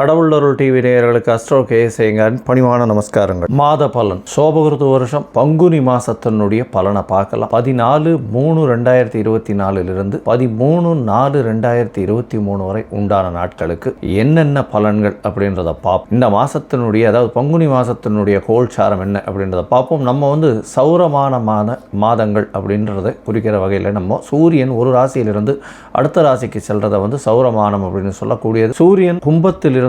கடவுளருள் TV நேயர்களுக்கு astro கேசேங்கன் பணிவான நமஸ்காரங்கள். மாத பலன். சோபகிருத்து வருஷம் பங்குனி மாசத்தினுடைய பலனை பார்க்கலாம். பதினாலு மூணு ரெண்டாயிரத்தி இருபத்தி நாலுலிருந்து பதிமூணு நாலு ரெண்டாயிரத்தி இருபத்தி மூணு வரை உண்டான நாட்களுக்கு என்னென்ன பலன்கள் அப்படின்றத பார்ப்போம் இந்த மாசத்தினுடைய அதாவது பங்குனி மாசத்தினுடைய கோல்சாரம் என்ன அப்படின்றத பார்ப்போம் நம்ம வந்து சௌரமான மாத மாதங்கள் அப்படின்றத குறிக்கிற வகையில் நம்ம சூரியன் ஒரு ராசியிலிருந்து அடுத்த ராசிக்கு செல்றதை வந்து சௌரமானம் அப்படின்னு சொல்லக்கூடியது. சூரியன் கும்பத்திலிருந்து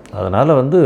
அதனால் வந்து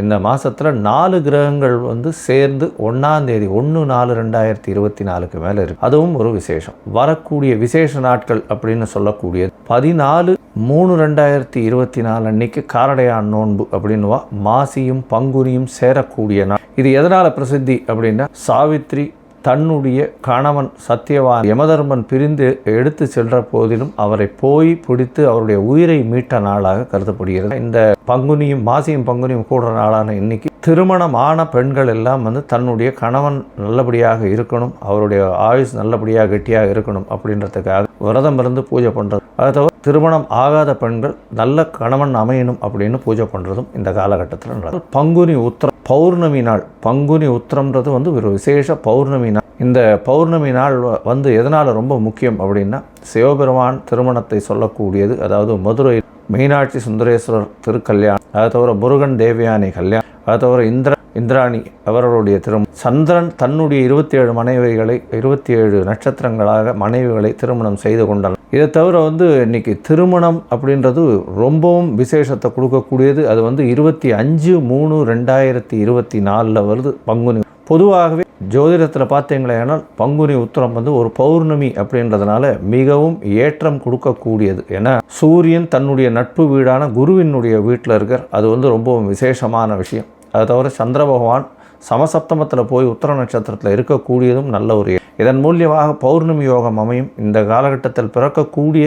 இந்த மாதத்தில் நாலு கிரகங்கள் வந்து சேர்ந்து ஒன்றாந்தேதி ஒன்று நாலு ரெண்டாயிரத்தி இருபத்தி நாலுக்கு மேலே இருக்குது அதுவும் ஒரு விசேஷம். வரக்கூடிய விசேஷ நாட்கள் அப்படின்னு சொல்லக்கூடியது. பதினாலு மூணு ரெண்டாயிரத்தி இருபத்தி நாலு அன்னைக்கு காரடையான் நோன்பு அப்படின்னுவா. மாசியும் பங்குனியும் சேரக்கூடிய நாள். இது எதனால் பிரசித்தி அப்படின்னா சாவித்ரி தன்னுடைய கணவன் சத்தியவான் யமதர்மன் பிரிந்து எடுத்து சென்ற போதிலும் அவரை போய் பிடித்து அவருடைய உயிரை மீட்ட நாளாக கருதப்படுகிறது. இந்த பங்குனியும் மாசியும் பங்குனியும் கூடுற நாளான இன்னைக்கு திருமணமான பெண்கள் எல்லாம் வந்து தன்னுடைய கணவன் நல்லபடியாக இருக்கணும் அவருடைய ஆயுஸ் நல்லபடியாக கெட்டியாக இருக்கணும் அப்படின்றதுக்காக விரதம் இருந்து பூஜை பண்ணுறது அதை தவிர திருமணம் ஆகாத பெண்கள் நல்ல கணவன் அமையணும் அப்படின்னு பூஜை பண்ணுறதும் இந்த காலகட்டத்தில் நடக்கும் பங்குனி உத்திரம் பௌர்ணமி நாள் பங்குனி உத்திரம்ன்றது வந்து ஒரு விசேஷ பௌர்ணமி நாள். இந்த பௌர்ணமி நாள் வ- வந்து எதனால் ரொம்ப முக்கியம் அப்படின்னா சிவபெருமான் திருமணத்தை சொல்லக்கூடியது அதாவது மதுரை மீனாட்சி சுந்தரேஸ்வரர் திருக்கல்யாணம் அதை தவிர முருகன் தேவயானி கல்யாணம் அதை தவிர இந்திர இந்திராணி அவர்களுடைய திருமணம் சந்திரன் தன்னுடைய இருபத்தி ஏழு மனைவிகளை இருபத்தி ஏழு நட்சத்திரங்களாக மனைவிகளை திருமணம் செய்து கொண்டார் இதை தவிர வந்து இன்னைக்கு திருமணம் அப்படின்றது ரொம்பவும் விசேஷத்தை கொடுக்கக்கூடியது. அது வந்து இருபத்தி அஞ்சு மூணு ரெண்டாயிரத்தி இருபத்தி நாலில் வருது பங்குனி. பொதுவாகவே ஜோதிடத்தில் பார்த்தீங்களேனால் பங்குனி உத்தரம் வந்து ஒரு பௌர்ணமி அப்படின்றதுனால மிகவும் ஏற்றம் கொடுக்கக்கூடியது. ஏன்னா சூரியன் தன்னுடைய நட்பு வீடான குருவினுடைய வீட்டில் இருக்கிற அது வந்து ரொம்பவும் விசேஷமான விஷயம். அதை தவிர சந்திர பகவான் சமசப்தமத்தில் போய் உத்தர நட்சத்திரத்தில் இருக்கக்கூடியதும் நல்ல ஒரு இதன் மூலியமாக பௌர்ணமி யோகம் அமையும். இந்த காலகட்டத்தில் பிறக்கக்கூடிய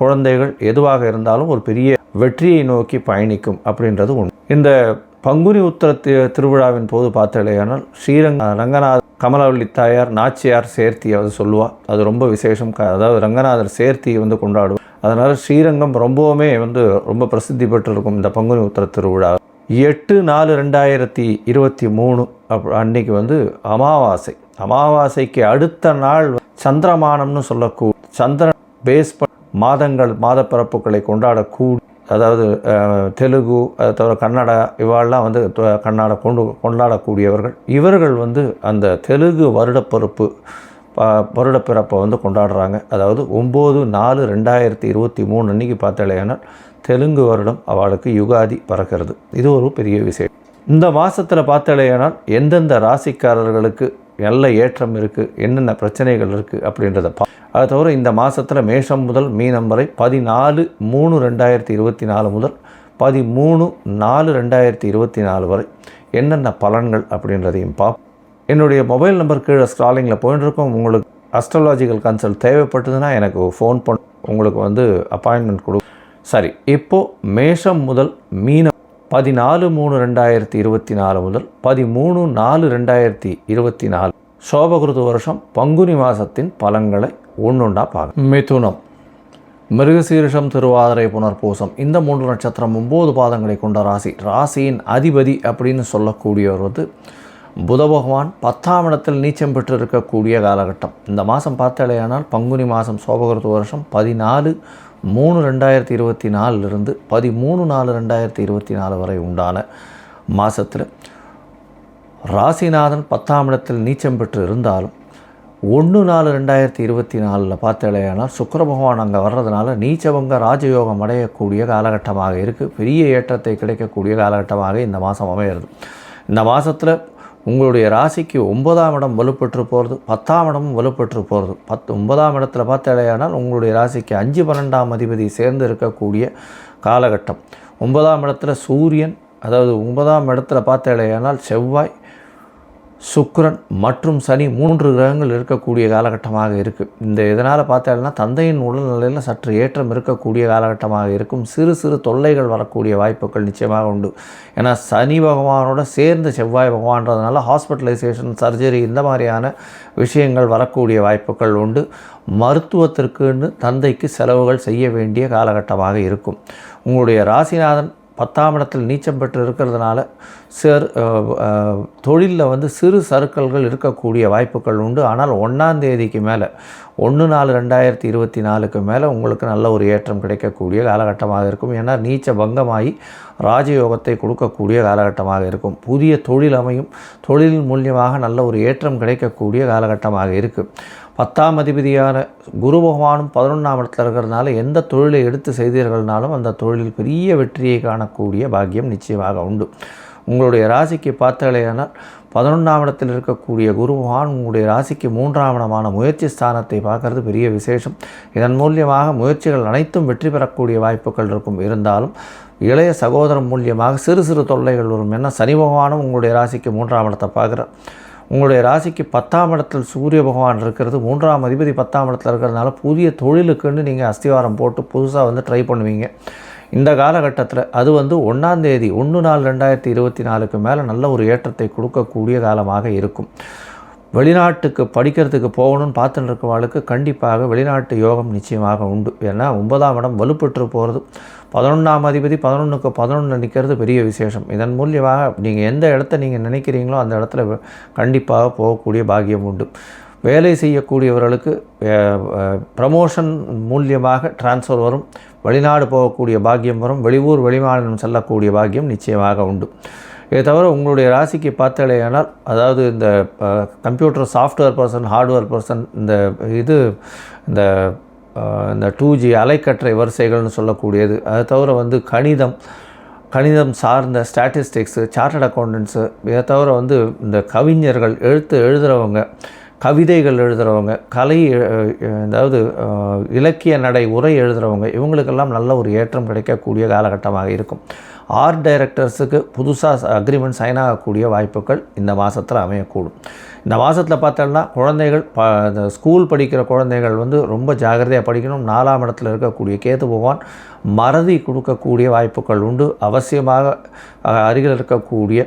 குழந்தைகள் எதுவாக இருந்தாலும் ஒரு பெரிய வெற்றியை நோக்கி பயணிக்கும் அப்படின்றது உண்டு இந்த பங்குனி உத்திர திருவிழாவின் போது பார்த்தலையானால் ஸ்ரீரங்க ரங்கநாத கமலவள்ளி தாயார் நாச்சியார் சேர்த்தி அது சொல்லுவாள் அது ரொம்ப விசேஷம். அதாவது ரங்கநாதர் சேர்த்தியை வந்து கொண்டாடுவோம் அதனால் ஸ்ரீரங்கம் ரொம்பவுமே வந்து ரொம்ப பிரசித்தி பெற்றிருக்கும் இந்த பங்குனி உத்தர திருவிழா. எட்டு நாலு ரெண்டாயிரத்தி இருபத்தி மூணு அப் அன்னைக்கு வந்து அமாவாசை. அமாவாசைக்கு அடுத்த நாள் சந்திரமானம்னு சொல்லக்கூடிய சந்திரன் பேஸ் ப- மாதங்கள் மாதப்பிறப்புகளை கொண்டாடக்கூடி அதாவது தெலுங்கு அதை தவிர கன்னடா இவாளெல்லாம் வந்து த- கன்னடா கொண்டு கொண்டாடக்கூடியவர்கள். இவர்கள் வந்து அந்த தெலுங்கு வருடப்பிறப்பு ப- வருடப்பிறப்பை வந்து கொண்டாடுறாங்க. அதாவது ஒம்பது நாலு ரெண்டாயிரத்தி இருபத்தி மூணு அன்றைக்கி பார்த்தாலேனால் தெலுங்கு வருடம் அவளுக்கு யுகாதி பறக்கிறது. இது ஒரு பெரிய விஷயம் இந்த மாதத்தில் பார்த்தாலேயானால் எந்தெந்த ராசிக்காரர்களுக்கு நல்ல ஏற்றம் இருக்குது என்னென்ன பிரச்சனைகள் இருக்குது அப்படின்றத பா அதை தவிர இந்த மாதத்தில் மேஷம் முதல் மீனம் வரை பதினாலு மூணு ரெண்டாயிரத்தி இருபத்தி நாலு முதல் பதிமூணு நாலு ரெண்டாயிரத்தி இருபத்தி நாலு வரை என்னென்ன பலன்கள் அப்படின்றதையும் பா என்னுடைய மொபைல் நம்பர் கீழே ஸ்க்ராலிங்கில் போயிட்டு இருக்கோம் உங்களுக்கு அஸ்ட்ராலாஜிக்கல் கன்சல்ட் தேவைப்பட்டதுன்னா எனக்கு ஃபோன் பண்ண உங்களுக்கு வந்து அப்பாயின்மெண்ட் கொடு சரி இப்போது மேஷம் முதல் மீனம் பதினாலு மூணு ரெண்டாயிரத்தி இருபத்தி நாலு முதல் பதிமூணு நாலு ரெண்டாயிரத்தி இருபத்தி நாலு. சோபகிருது வருஷம் பங்குனி மாதத்தின் பலன்களை ஒன்றுண்டா பார்க்க மிதுனம். மிருகசீரிஷம் திருவாதிரை புனர்பூசம் இந்த மூன்று நட்சத்திரம் ஒம்பது பாதங்களை கொண்ட ராசி. ராசியின் அதிபதி அப்படின்னு சொல்லக்கூடியவர் வந்து புத பகவான் பத்தாம் இடத்தில் நீச்சம் பெற்று இருக்கக்கூடிய காலகட்டம். இந்த மாதம் பார்த்தாலேயானால் பங்குனி மாதம் சோபகிருத்து வருஷம் பதினாலு மூணு ரெண்டாயிரத்தி இருபத்தி நாலுலேருந்து பதிமூணு நாலு ரெண்டாயிரத்தி இருபத்தி நாலு வரை உண்டான மாதத்தில் ராசிநாதன் பத்தாம் இடத்தில் நீச்சம் பெற்று இருந்தாலும் ஒன்று நாலு ரெண்டாயிரத்தி இருபத்தி நாலில் பார்த்தாலேயானால் சுக்கர பகவான் அங்கே வர்றதுனால நீச்சவங்க ராஜயோகம் அடையக்கூடிய காலகட்டமாக இருக்குது பெரிய ஏற்றத்தை கிடைக்கக்கூடிய காலகட்டமாக இந்த மாதம் அமையிறது. இந்த மாதத்தில் உங்களுடைய ராசிக்கு ஒன்பதாம் இடம் வலுப்பெற்று போகிறது பத்தாம் இடமும் வலுப்பெற்று போகிறது பத்து ஒன்பதாம் இடத்துல பார்த்தாலேயானால் உங்களுடைய ராசிக்கு அஞ்சு பன்னெண்டாம் அதிபதி சேர்ந்து இருக்கக்கூடிய காலகட்டம். ஒன்பதாம் இடத்துல சூரியன் அதாவது ஒன்பதாம் இடத்துல பார்த்தாலேயானால் செவ்வாய் சுக்ரன் மற்றும் சனி மூன்று கிரகங்கள் இருக்கக்கூடிய காலகட்டமாக இருக்குது இந்த இதனால் பார்த்தோம்னா தந்தையின் உடல்நிலையில் சற்று ஏற்றம் இருக்கக்கூடிய காலகட்டமாக இருக்கும். சிறு சிறு தொல்லைகள் வரக்கூடிய வாய்ப்புகள் நிச்சயமாக உண்டு. ஏன்னா சனி பகவானோட சேர்ந்து செவ்வாய் பகவான்றதுனால ஹாஸ்பிட்டலைசேஷன் சர்ஜரி இந்த மாதிரியான விஷயங்கள் வரக்கூடிய வாய்ப்புகள் உண்டு. மருத்துவத்திற்குன்னு தந்தைக்கு செலவுகள் செய்ய வேண்டிய காலகட்டமாக இருக்கும். உங்களுடைய ராசிநாதன் பத்தாம் இடத்தில் நீச்சம் பெற்று இருக்கிறதுனால சேர் தொழிலில் வந்து சிறு சறுக்கல்கள் இருக்கக்கூடிய வாய்ப்புகள் உண்டு. ஆனால் ஒன்றாம் தேதிக்கு மேலே ஒன்று நாலு ரெண்டாயிரத்தி இருபத்தி நாலுக்கு மேலே உங்களுக்கு நல்ல ஒரு ஏற்றம் கிடைக்கக்கூடிய காலகட்டமாக இருக்கும். ஏன்னா நீச்ச பங்கமாகி ராஜயோகத்தை கொடுக்கக்கூடிய காலகட்டமாக இருக்கும். புதிய தொழில் அமையும். தொழில் மூலியமாக நல்ல ஒரு ஏற்றம் கிடைக்கக்கூடிய காலகட்டமாக இருக்குது பத்தாம் அதிபதியான குரு பகவானும் பதினொன்றாம் இடத்துல இருக்கிறதுனால எந்த தொழிலை எடுத்து செய்தீர்கள்னாலும் அந்த தொழிலில் பெரிய வெற்றியை காணக்கூடிய பாக்கியம் நிச்சயமாக உண்டு. உங்களுடைய ராசிக்கு பார்த்தாலேயானால் பதினொன்றாம் இடத்தில் இருக்கக்கூடிய குரு பகவான் உங்களுடைய ராசிக்கு மூன்றாம் இடமான முயற்சி ஸ்தானத்தை பார்க்கறது பெரிய விசேஷம். இதன் மூலியமாக முயற்சிகள் அனைத்தும் வெற்றி பெறக்கூடிய வாய்ப்புகள் இருக்கும். இருந்தாலும் இளைய சகோதரம் மூலியமாக சிறு சிறு தொல்லைகள் வரும். ஏன்னா சனி பகவானும் உங்களுடைய ராசிக்கு மூன்றாம் இடத்தை பார்க்குறார். உங்களுடைய ராசிக்கு பத்தாம் இடத்தில் சூரிய பகவான் இருக்கிறது மூன்றாம் அதிபதி பத்தாம் இடத்துல இருக்கிறதுனால புதிய தொழிலுக்குன்னு நீங்கள் அஸ்திவாரம் போட்டு புதுசாக வந்து ட்ரை பண்ணுவீங்க. இந்த காலகட்டத்தில் அது வந்து ஒன்றாந்தேதி ஒன்று நாலு ரெண்டாயிரத்தி இருபத்தி நாலுக்கு மேலே நல்ல ஒரு ஏற்றத்தை கொடுக்கக்கூடிய காலமாக இருக்கும். வெளிநாட்டுக்கு படிக்கிறதுக்கு போகணும்னு பார்த்துட்டு இருக்கவாளுக்கு கண்டிப்பாக வெளிநாட்டு யோகம் நிச்சயமாக உண்டு. ஏன்னா ஒன்பதாம் இடம் வலுப்பெற்று போகிறது பதினொன்றாம் அதிபதி பதினொன்றுக்கு பதினொன்று நிற்கிறது பெரிய விசேஷம். இதன் மூலியமாக நீங்கள் எந்த இடத்த நீங்கள் நினைக்கிறீங்களோ அந்த இடத்துல கண்டிப்பாக போகக்கூடிய பாக்கியம் உண்டு. வேலை செய்யக்கூடியவர்களுக்கு ப்ரமோஷன் மூலியமாக டிரான்ஸ்ஃபர் வரும். வெளிநாடு போகக்கூடிய பாக்கியம் வரும். வெளியூர் வெளிமாநிலம் செல்லக்கூடிய பாக்கியம் நிச்சயமாக உண்டு. இதை தவிர உங்களுடைய ராசிக்கு பார்த்தாலேயானால் அதாவது இந்த computer software person hardware person இந்த இது இந்த இந்த டூ ஜி அலைக்கற்றை வரிசைகள்னு சொல்லக்கூடியது. அதை தவிர வந்து கணிதம் கணிதம் சார்ந்த ஸ்டாட்டிஸ்டிக்ஸு சார்ட்டட் அக்கௌண்டன்ஸு இதை தவிர வந்து இந்த கவிஞர்கள் எழுத்து எழுதுகிறவங்க கவிதைகள் எழுதுகிறவங்க கலை அதாவது இலக்கிய நடை உரை எழுதுகிறவங்க இவங்களுக்கெல்லாம் நல்ல ஒரு ஏற்றம் கிடைக்கக்கூடிய காலகட்டமாக இருக்கும். ஆர்ட் டைரக்டர்ஸுக்கு புதுசாக அக்ரிமெண்ட் சைன் ஆகக்கூடிய வாய்ப்புகள் இந்த மாதத்தில் அமையக்கூடும். இந்த மாதத்தில் பார்த்தோம்னா குழந்தைகள் ப இந்த ஸ்கூல் படிக்கிற குழந்தைகள் வந்து ரொம்ப ஜாகிரதையாக படிக்கணும். நாலாம் இடத்துல இருக்கக்கூடிய கேது பகவான் மறதி கொடுக்கக்கூடிய வாய்ப்புகள் உண்டு. அவசியமாக அருகில் இருக்கக்கூடிய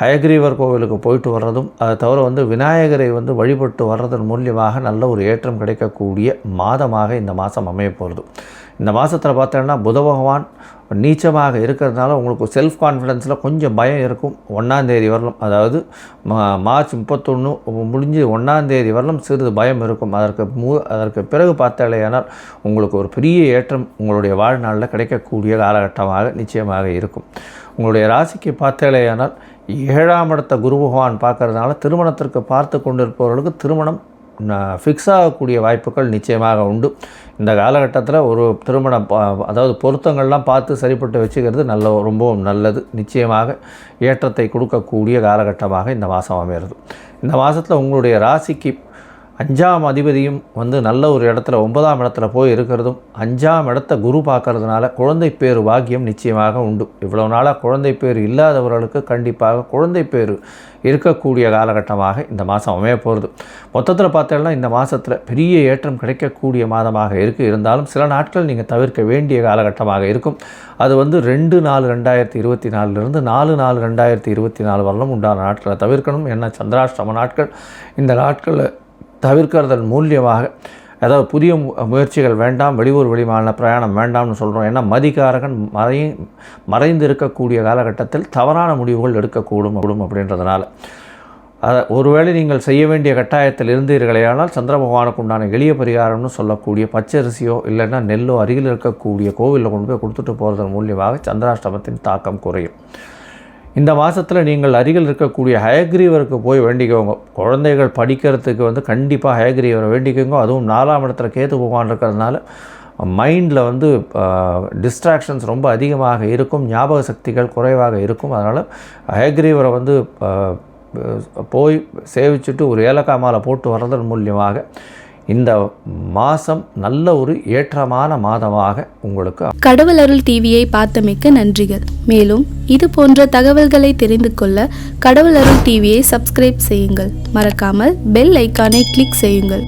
ஹயக்ரீவர் கோவிலுக்கு போயிட்டு வர்றதும் அதை தவிர வந்து விநாயகரை வந்து வழிபட்டு வர்றதன் மூலியமாக நல்ல ஒரு ஏற்றம் கிடைக்கக்கூடிய மாதமாக இந்த மாதம் அமைய போகிறது இந்த மாதத்தில் பார்த்தோன்னா புத பகவான் நீச்சமாக இருக்கிறதுனால உங்களுக்கு செல்ஃப் கான்ஃபிடென்ஸில் கொஞ்சம் பயம் இருக்கும். ஒன்றாந்தேதி வரலும் அதாவது மார்ச் முப்பத்தொன்று முடிஞ்சு ஒன்றாந்தேதி வரலும் சிறிது பயம் இருக்கும். அதற்கு மு அதற்கு பிறகு பார்த்தாலேயானால் உங்களுக்கு ஒரு பெரிய ஏற்றம் உங்களுடைய வாழ்நாளில் கிடைக்கக்கூடிய காலகட்டமாக நிச்சயமாக இருக்கும். உங்களுடைய ராசிக்கு பார்த்தாலேயானால் ஏழாம் இடத்த குரு பகவான் பார்க்கறதுனால திருமணத்திற்கு பார்த்து கொண்டிருப்பவர்களுக்கு திருமணம் ஃபிக்ஸ் ஆகக்கூடிய வாய்ப்புகள் நிச்சயமாக உண்டு. இந்த காலகட்டத்தில் ஒரு திருமணம் அதாவது பொருத்தங்கள்லாம் பார்த்து சரிப்பட்டு வச்சுக்கிறது நல்ல ரொம்பவும் நல்லது. நிச்சயமாக ஏற்றத்தை கொடுக்கக்கூடிய காலகட்டமாக இந்த மாதம் அமைகிறது. இந்த மாதத்தில் உங்களுடைய ராசிக்கு அஞ்சாம் அதிபதியும் வந்து நல்ல ஒரு இடத்துல ஒன்பதாம் இடத்துல போய் இருக்கிறதும் அஞ்சாம் இடத்த குரு பார்க்கறதுனால குழந்தை பேர் பாக்கியம் நிச்சயமாக உண்டு. இவ்வளோ நாளாக குழந்தை பேர் இல்லாதவர்களுக்கு கண்டிப்பாக குழந்தை பேர் இருக்கக்கூடிய காலகட்டமாக இந்த மாதம் அமைய போகிறது மொத்தத்தில் பார்த்தோம்னா இந்த மாதத்தில் பெரிய ஏற்றம் கிடைக்கக்கூடிய மாதமாக இருக்குது இருந்தாலும் சில நாட்கள் நீங்கள் தவிர்க்க வேண்டிய காலகட்டமாக இருக்கும். அது வந்து ரெண்டு நாலு ரெண்டாயிரத்தி இருபத்தி நாலுலேருந்து நாலு நாலு ரெண்டாயிரத்தி இருபத்தி நாலு வரலும் உண்டான நாட்களை தவிர்க்கணும். என்ன சந்திராஷ்டம நாட்கள். இந்த நாட்களில் தவிர்க்கிறதன் மூலியமாக அதாவது புதிய முயற்சிகள் வேண்டாம் வெளியூர் வெளிமாநில பிரயாணம் வேண்டாம்னு சொல்கிறோம் ஏன்னா மதிகாரகன் மறை மறைந்து இருக்கக்கூடிய காலகட்டத்தில் தவறான முடிவுகள் எடுக்கக்கூடும் கூடும் அப்படின்றதுனால. அதை ஒருவேளை நீங்கள் செய்ய வேண்டிய கட்டாயத்தில் இருந்தீர்களேயானால் சந்திர பகவானுக்கு உண்டான எளிய பரிகாரம்னு சொல்லக்கூடிய பச்சரிசியோ இல்லைன்னா நெல்லோ அருகில் இருக்கக்கூடிய கோவிலில் கொண்டு போய் கொடுத்துட்டு போகிறதன் மூலியமாக சந்திராஷ்டமத்தின் தாக்கம் குறையும். இந்த மாதத்தில் நீங்கள் அருகில் இருக்கக்கூடிய ஹயக்ரீவருக்கு போய் வேண்டிக்கோங்க. குழந்தைகள் படிக்கிறதுக்கு வந்து கண்டிப்பாக ஹயக்ரீவரை வேண்டிக்கோங்க. அதுவும் நாலாம் இடத்துல கேத்து பகவான் இருக்கிறதுனால மைண்டில் வந்து டிஸ்ட்ராக்ஷன்ஸ் ரொம்ப அதிகமாக இருக்கும். ஞாபக சக்திகள் குறைவாக இருக்கும். அதனால் ஹயக்ரீவரை வந்து போய் சேவிச்சுட்டு ஒரு ஏலக்காய் மாலை போட்டு வர்றதன் மூலியமாக இந்த மாதம் நல்ல ஒரு ஏற்றமான மாதமாக உங்களுக்கு கடவுள் அருள் டிவியை பார்த்தமைக்க நன்றிகள். மேலும் இது போன்ற தகவல்களை தெரிந்து கொள்ள கடவுள் அருள் டிவியை சப்ஸ்கிரைப் செய்யுங்கள். மறக்காமல் பெல் ஐக்கானை கிளிக் செய்யுங்கள்.